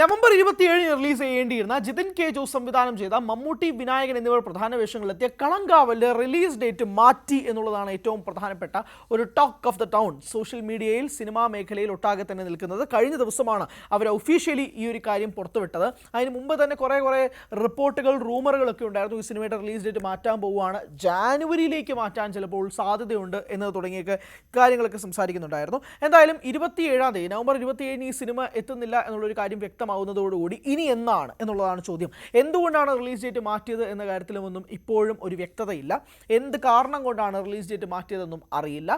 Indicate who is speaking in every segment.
Speaker 1: November ഇരുപത്തിയേഴിന് release ചെയ്യേണ്ടിയിരുന്ന Jithin K Jose സംവിധാനം ചെയ്ത മമ്മൂട്ടി വിനായകൻ എന്നിവർ പ്രധാന വേഷങ്ങളിലെത്തിയ കളങ്കാവലിന്റെ റിലീസ് ഡേറ്റ് മാറ്റി എന്നുള്ളതാണ് ഏറ്റവും പ്രധാനപ്പെട്ട ഒരു talk of the town social മീഡിയയിൽ സിനിമാ മേഖലയിൽ ഒട്ടാകെ തന്നെ നിൽക്കുന്നത് കഴിഞ്ഞ ദിവസമാണ് അവർ ഒഫീഷ്യലി ഈ ഒരു കാര്യം പുറത്തുവിട്ടത്. അതിന് മുമ്പ് തന്നെ കുറേ കുറേ റിപ്പോർട്ടുകൾ റൂമറുകളൊക്കെ ഉണ്ടായിരുന്നു. ഈ സിനിമയുടെ റിലീസ് ഡേറ്റ് മാറ്റാൻ പോവുകയാണ്. ജാനുവരിയിലേക്ക് മാറ്റാൻ ചിലപ്പോൾ സാധ്യതയുണ്ട് എന്നത് തുടങ്ങിയൊക്കെ കാര്യങ്ങളൊക്കെ സംസാരിക്കുന്നുണ്ടായിരുന്നു. എന്തായാലും ഇരുപത്തിയേഴാം തീയതി നവംബർ ഇരുപത്തിയേഴിന് ഈ സിനിമ എത്തുന്നില്ല എന്നുള്ളൊരു കാര്യം വ്യക്തമാവുന്നതോടുകൂടി ഇനി എന്നാണ് എന്നുള്ളതാണ് ചോദ്യം. എന്തുകൊണ്ടാണ് റിലീസ് ഡേറ്റ് മാറ്റിയത് എന്ന കാര്യത്തിലുമൊന്നും ഇപ്പോഴും ഒരു വ്യക്തതയില്ല. എന്ത് കാരണം കൊണ്ടാണ് റിലീസ് ഡേറ്റ് മാറ്റിയതെന്നും അറിയില്ല.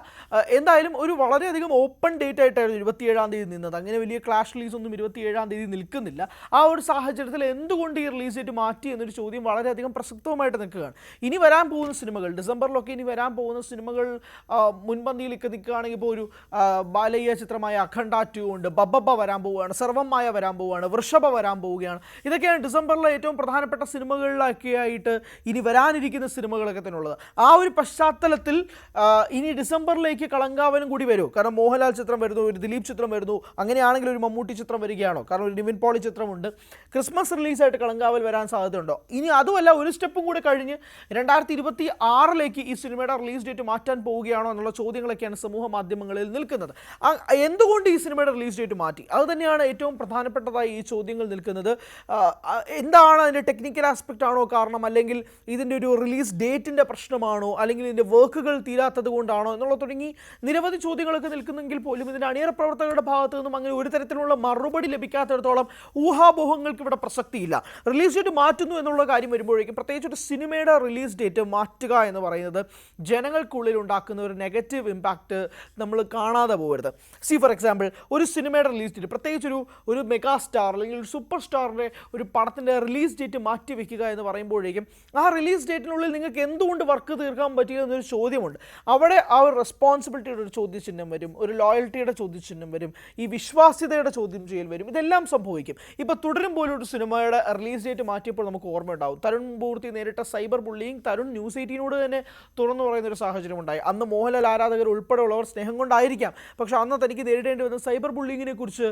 Speaker 1: എന്തായാലും ഒരു വളരെയധികം ഓപ്പൺ ഡേറ്റ് ആയിട്ടായിരുന്നു ഇരുപത്തിയേഴാം തീയതി നിന്നത്. അങ്ങനെ വലിയ ക്ലാഷ് റിലീസ് ഒന്നും ഇരുപത്തിയേഴാം തീയതി നിൽക്കുന്നില്ല. ആ ഒരു സാഹചര്യത്തിൽ എന്തുകൊണ്ട് ഈ റിലീസ് ഡേറ്റ് മാറ്റി എന്നൊരു ചോദ്യം വളരെയധികം പ്രസക്തവുമായിട്ട് നിൽക്കുകയാണ്. ഇനി വരാൻ പോകുന്ന സിനിമകൾ ഡിസംബറിലൊക്കെ ഇനി വരാൻ പോകുന്ന സിനിമകൾ മുൻപന്തിയിലേക്ക് നിൽക്കുകയാണെങ്കിൽ ഇപ്പോൾ ഒരു ബാലയ്യ ചിത്രമായ അഖണ്ഡ ടു ഉണ്ട്. ബബ്ബ വരാൻ പോവുകയാണ്. സർവമായ വരാൻ പോവുകയാണ്. വൃഷഭ വരാൻ പോവുകയാണ്. ഇതൊക്കെയാണ് ഡിസംബറിലെ ഏറ്റവും പ്രധാനപ്പെട്ട സിനിമകളിലൊക്കെ ആയിട്ട് ഇനി വരാനിരിക്കുന്ന സിനിമകളൊക്കെ തന്നെ ഉള്ളത് ആ ഒരു പശ്ചാത്തലത്തിൽ ഇനി ഡിസംബറിലേക്ക് കളങ്കാവനും കൂടി വരും. കാരണം മോഹൻലാൽ ചിത്രം വരുന്നു ഒരു ദിലീപ് ചിത്രം വരുന്നു അങ്ങനെയാണെങ്കിൽ ഒരു മമ്മൂട്ടി ചിത്രം വരികയാണോ? കാരണം ഒരു നിവിൻ പോളി ചിത്രമുണ്ട്. ക്രിസ്മസ് റിലീസായിട്ട് കളങ്കാവൽ വരാൻ സാധ്യതയുണ്ടോ? ഇനി അതുമല്ല ഒരു സ്റ്റെപ്പും കൂടി കഴിഞ്ഞ് രണ്ടായിരത്തി ഇരുപത്തി ആറിലേക്ക് ഈ സിനിമയുടെ റിലീസ് ഡേറ്റ് മാറ്റാൻ പോവുകയാണോ എന്നുള്ള ചോദ്യങ്ങളൊക്കെയാണ് സമൂഹ മാധ്യമങ്ങളിൽ നിൽക്കുന്നത്. എന്തുകൊണ്ട് ഈ സിനിമയുടെ റിലീസ് ഡേറ്റ് മാറ്റി? അത് തന്നെയാണ് ഏറ്റവും പ്രധാനപ്പെട്ടതായി ഈ ചോദ്യങ്ങൾ നിൽക്കുന്നത്. എന്താണ് അതിന്റെ ടെക്നിക്കൽ ആസ്പെക്റ്റ് ആണോ കാരണം? അല്ലെങ്കിൽ ഇതിന്റെ ഒരു റിലീസ് ഡേറ്റിന്റെ പ്രശ്നമാണോ? അല്ലെങ്കിൽ ഇതിന്റെ വർക്കുകൾ തീരാത്തത് കൊണ്ടാണോ? എന്നുള്ള തുടങ്ങി നിരവധി ചോദ്യങ്ങളൊക്കെ നിൽക്കുന്നെങ്കിൽ പോലും ഇതിന്റെ അണിയറ പ്രവർത്തകരുടെ ഭാഗത്തു നിന്നും അങ്ങനെ ഒരു തരത്തിലുള്ള മറുപടി ലഭിക്കാത്തിടത്തോളം ഊഹാപോഹങ്ങൾക്ക് ഇവിടെ പ്രസക്തിയില്ല. റിലീസ് ഡേറ്റ് മാറ്റുന്നു എന്നുള്ള കാര്യം വരുമ്പോഴേക്കും പ്രത്യേകിച്ച് ഒരു സിനിമയുടെ റിലീസ് ഡേറ്റ് മാറ്റുക എന്ന് പറയുന്നത് ജനങ്ങൾക്കുള്ളിൽ ഉണ്ടാക്കുന്ന ഒരു നെഗറ്റീവ് ഇമ്പാക്റ്റ് നമ്മൾ കാണാതെ പോകരുത്. സി ഫോർ എക്സാമ്പിൾ ഒരു സിനിമയുടെ റിലീസ് ഡേറ്റ് പ്രത്യേകിച്ച് ഒരു ഒരു മെഗാ സ്റ്റാർ അല്ലെങ്കിൽ ഒരു സൂപ്പർ സ്റ്റാറിന്റെ ഒരു പടത്തിന്റെ റിലീസ് ഡേറ്റ് മാറ്റി വെക്കുക എന്ന് പറയുമ്പോഴേക്കും ആ റിലീസ് ഡേറ്റിനുള്ളിൽ നിങ്ങൾക്ക് എന്തുകൊണ്ട് വർക്ക് തീർക്കാൻ പറ്റില്ല എന്നൊരു ചോദ്യമുണ്ട്. അവിടെ ആ ഒരു റെസ്പോൺസിബിലിറ്റിയുടെ ഒരു ചോദ്യചിഹ്നം വരും ഒരു ലോയൽറ്റിയുടെ ചോദ്യചിഹ്നം വരും ഈ വിശ്വാസ്യതയുടെ ചോദ്യം ചെയ്യൽ വരും ഇതെല്ലാം സംഭവിക്കും. ഇപ്പോൾ തുടരും പോലൊരു സിനിമയുടെ റിലീസ് ഡേറ്റ് മാറ്റിയപ്പോൾ നമുക്ക് ഓർമ്മ ഉണ്ടാവും തരുൺ പൂർത്തി നേരിട്ട സൈബർ ബുള്ളിയും തരുൺ ന്യൂസ് എയ്റ്റീനോട് തന്നെ തുറന്നു പറയുന്ന ഒരു സാഹചര്യം ഉണ്ടായി. അന്ന് മോഹൻലാൽ ആരാധകർ ഉൾപ്പെടെയുള്ളവർ സ്നേഹം കൊണ്ടായിരിക്കാം. പക്ഷേ അന്ന് തനിക്ക് നേരിടേണ്ടി വന്ന സൈബർ ബുള്ളിങ്ങിനെ കുറിച്ച്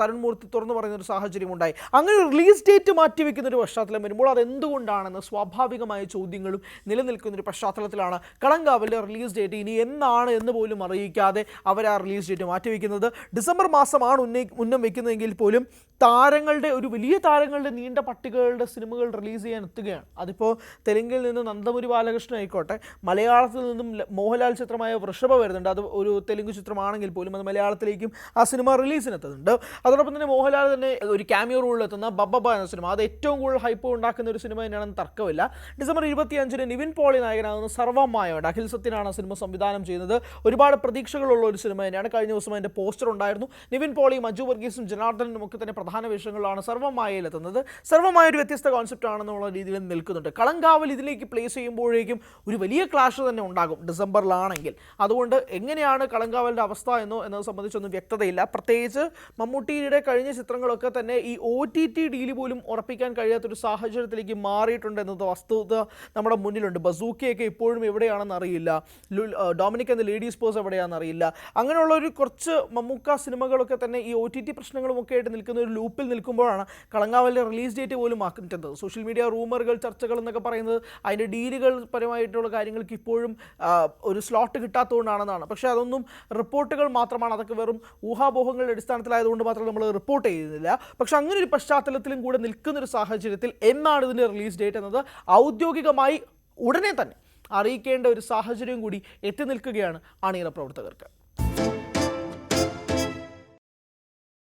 Speaker 1: തരുൺ മൂർത്തി തുറന്നു പറയുന്ന ഒരു സാഹചര്യം ഉണ്ടായി അങ്ങനെ റിലീസ് ഡേറ്റ് മാറ്റി വെക്കുന്ന ഒരു പശ്ചാത്തലം വരുമ്പോൾ അത് എന്തുകൊണ്ടാണെന്ന് സ്വാഭാവികമായ ചോദ്യങ്ങളും നിലനിൽക്കുന്ന ഒരു പശ്ചാത്തലത്തിലാണ് കളങ്കാവിലെ റിലീസ് ഡേറ്റ് ഇനി എന്നാണ് എന്ന് പോലും അറിയിക്കാതെ അവർ ആ റിലീസ് ഡേറ്റ് മാറ്റിവെക്കുന്നത്. ഡിസംബർ മാസമാണ് ഉന്നയി ഉന്നം വെക്കുന്നതെങ്കിൽ പോലും താരങ്ങളുടെ ഒരു വലിയ താരങ്ങളുടെ നീണ്ട പട്ടികകളുടെ സിനിമകൾ റിലീസ് ചെയ്യാൻ എത്തുകയാണ്. അതിപ്പോൾ തെലുങ്കിൽ നിന്ന് നന്ദമുരി ബാലകൃഷ്ണൻ ആയിക്കോട്ടെ മലയാളത്തിൽ നിന്നും മോഹൻലാൽ ചിത്രമായ വൃഷഭ വരുന്നുണ്ട്. അത് ഒരു തെലുങ്ക് ചിത്രമാണെങ്കിൽ പോലും അത് മലയാളത്തിലേക്കും ആ സിനിമ റിലീസിനെത്തുന്നുണ്ട് അതോടൊപ്പം തന്നെ മോഹൻലാൽ തന്നെ ഒരു ക്യാമിയോ എത്തുന്ന ബബ്ബ എന്ന സിനിമ അത് ഏറ്റവും കൂടുതൽ ഹൈപ്പ് ഉണ്ടാക്കുന്ന ഒരു സിനിമ തന്നെയാണെന്ന് തർക്കമില്ല. ഡിസംബർ ഇരുപത്തി അഞ്ചിന് നിവിൻ പോളി നായകനാകുന്ന സർവമായോട് അഖിൽ സത്യനാണ് സിനിമ സംവിധാനം ചെയ്യുന്നത് ഒരുപാട് പ്രതീക്ഷകളുള്ള ഒരു സിനിമ തന്നെയാണ്. കഴിഞ്ഞ ദിവസം അതിന്റെ പോസ്റ്റർ ഉണ്ടായിരുന്നു. നിവിൻ പോളി മഞ്ജു വർഗീസും ജനാർദ്ദനും ഒക്കെ തന്നെ പ്രധാന വേഷങ്ങളിലാണ് സർവമായയിലെത്തുന്നത് സർവമായ ഒരു വ്യത്യസ്ത കോൺസെപ്റ്റ് ആണെന്നുള്ള രീതിയിൽ നിൽക്കുന്നുണ്ട്. കളങ്കാവൽ ഇതിലേക്ക് പ്ലേസ് ചെയ്യുമ്പോഴേക്കും ഒരു വലിയ ക്ലാഷ് തന്നെ ഉണ്ടാകും ഡിസംബറിലാണെങ്കിൽ. അതുകൊണ്ട് എങ്ങനെയാണ് കളങ്കാവലിന്റെ അവസ്ഥ എന്നോ എന്നത് സംബന്ധിച്ചൊന്നും വ്യക്തതയില്ല. പ്രത്യേകിച്ച് മമ്മൂട്ടിയുടെ കഴിഞ്ഞ ചിത്രങ്ങളൊക്കെ തന്നെ ഈ ഒ ടി ടി ഡീൽ പോലും ഉറപ്പിക്കാൻ കഴിയാത്തൊരു സാഹചര്യത്തിലേക്ക് മാറിയിട്ടുണ്ട് എന്നത് വസ്തുത നമ്മുടെ മുന്നിലുണ്ട്. ബസൂക്കയൊക്കെ ഇപ്പോഴും എവിടെയാണെന്ന് അറിയില്ല. ഡൊമിനിക് എന്ന ലേഡീസ് പേഴ്സ് എവിടെയാണെന്ന് അറിയില്ല. അങ്ങനെയുള്ള ഒരു കുറച്ച് മമ്മൂക്ക സിനിമകളൊക്കെ തന്നെ ഈ ഒ ടി ടി പ്രശ്നങ്ങളും ഒക്കെ ആയിട്ട് നിൽക്കുന്ന ഒരു ലൂപ്പിൽ നിൽക്കുമ്പോഴാണ് കളങ്കാവലിന്റെ റിലീസ് ഡേറ്റ് പോലും മാറ്റുന്നത് സോഷ്യൽ മീഡിയ റൂമറുകൾ ചർച്ചകൾ എന്നൊക്കെ പറയുന്നത് അതിന്റെ ഡീലുകൾ പരമായിട്ടുള്ള കാര്യങ്ങൾക്ക് ഇപ്പോഴും ഒരു സ്ലോട്ട് കിട്ടാത്തതുകൊണ്ടാണെന്നാണ്. പക്ഷേ അതൊന്നും റിപ്പോർട്ടുകൾ മാത്രമാണ്. അതൊക്കെ വെറും ഊഹാപോഹങ്ങളുടെ അടിസ്ഥാനത്തിലായതുകൊണ്ട് മാത്രം നമ്മൾ റിപ്പോർട്ട് ചെയ്യുന്നില്ല. പക്ഷേ അങ്ങനെ ഒരു പശ്ചാത്തലത്തിലും കൂടെ നിൽക്കുന്ന ഒരു സാഹചര്യത്തിൽ എന്നാണ് ഇതിന്റെ റിലീസ് ഡേറ്റ് എന്നത്? ഔദ്യോഗികമായി ഉടനെ തന്നെ അറിയിക്കേണ്ട ഒരു സാഹചര്യം കൂടി എത്തി നിൽക്കുകയാണ് അണിയറ പ്രവർത്തകർക്ക്.